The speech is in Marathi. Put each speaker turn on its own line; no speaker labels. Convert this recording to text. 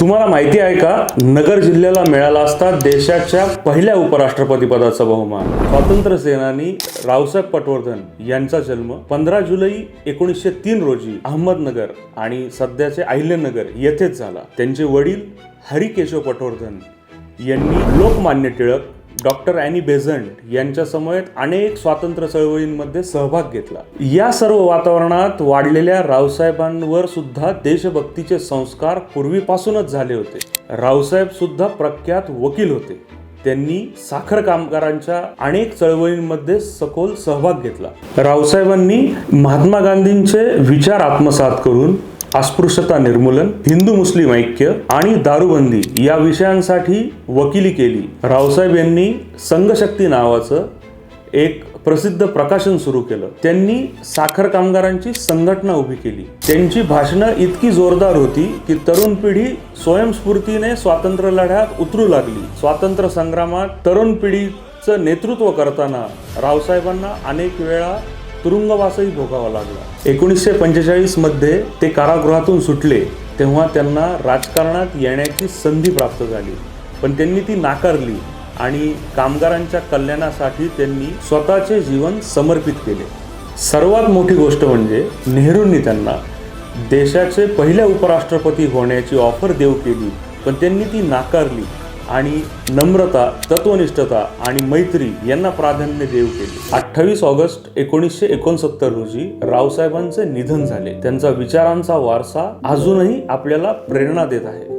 तुम्हाला माहिती आहे का? नगर जिल्ह्याला मिळाला असता देशाच्या पहिल्या उपराष्ट्रपती पदाचा बहुमान. स्वातंत्र्य सेनानी रावसाहेब पटवर्धन यांचा जन्म पंधरा जुलै एकोणीसशे तीन रोजी अहमदनगर आणि सध्याचे अहिल्यानगर येथेच झाला. त्यांचे वडील हरिकेशव पटवर्धन यांनी Lokmanya Tilak doctor Annie Besant यांच्यासमवेत अनेक स्वातंत्र्य चळवळींमध्ये सहभाग घेतला. या सर्व वातावरणात वाढलेल्या रावसाहेबांवर सुद्धा देशभक्तीचे संस्कार पूर्वीपासूनच झाले होते. रावसाहेब सुद्धा प्रख्यात वकील होते. त्यांनी साखर कामगारांच्या अनेक चळवळींमध्ये सखोल सहभाग घेतला. रावसाहेबांनी महात्मा गांधींचे विचार आत्मसात करून अस्पृश्यता निर्मूलन हिंदू मुस्लिम ऐक्य आणि दारूबंदी या विषयांसाठी वकिली केली. रावसाहेब यांनी संघशक्ती नावाचं एक प्रसिद्ध प्रकाशन सुरू केलं. त्यांनी साखर कामगारांची संघटना उभी केली. त्यांची भाषणं इतकी जोरदार होती की तरुण पिढी स्वयंस्फूर्तीने स्वातंत्र्य लढ्यात उतरू लागली. स्वातंत्र्य संग्रामात तरुण पिढीचं नेतृत्व करताना रावसाहेबांना अनेक वेळा तुरुंगवासही भोगावा लागला. एकोणीसशे पंचेचाळीसमध्ये ते कारागृहातून सुटले तेव्हा त्यांना राजकारणात येण्याची संधी प्राप्त झाली. पण त्यांनी ती नाकारली आणि कामगारांच्या कल्याणासाठी त्यांनी स्वतःचे जीवन समर्पित केले. सर्वात मोठी गोष्ट म्हणजे नेहरूंनी त्यांना देशाचे पहिल्या उपराष्ट्रपती होण्याची ऑफर देऊ केली पण त्यांनी ती नाकारली. आणि नम्रता तत्वनिष्ठता आणि मैत्री यांना प्राधान्य देऊ केले. अठ्ठावीस ऑगस्ट एकोणीसशे एकोणसत्तर रोजी रावसाहेबांचे निधन झाले. त्यांचा विचारांचा वारसा अजूनही आपल्याला प्रेरणा देत आहे.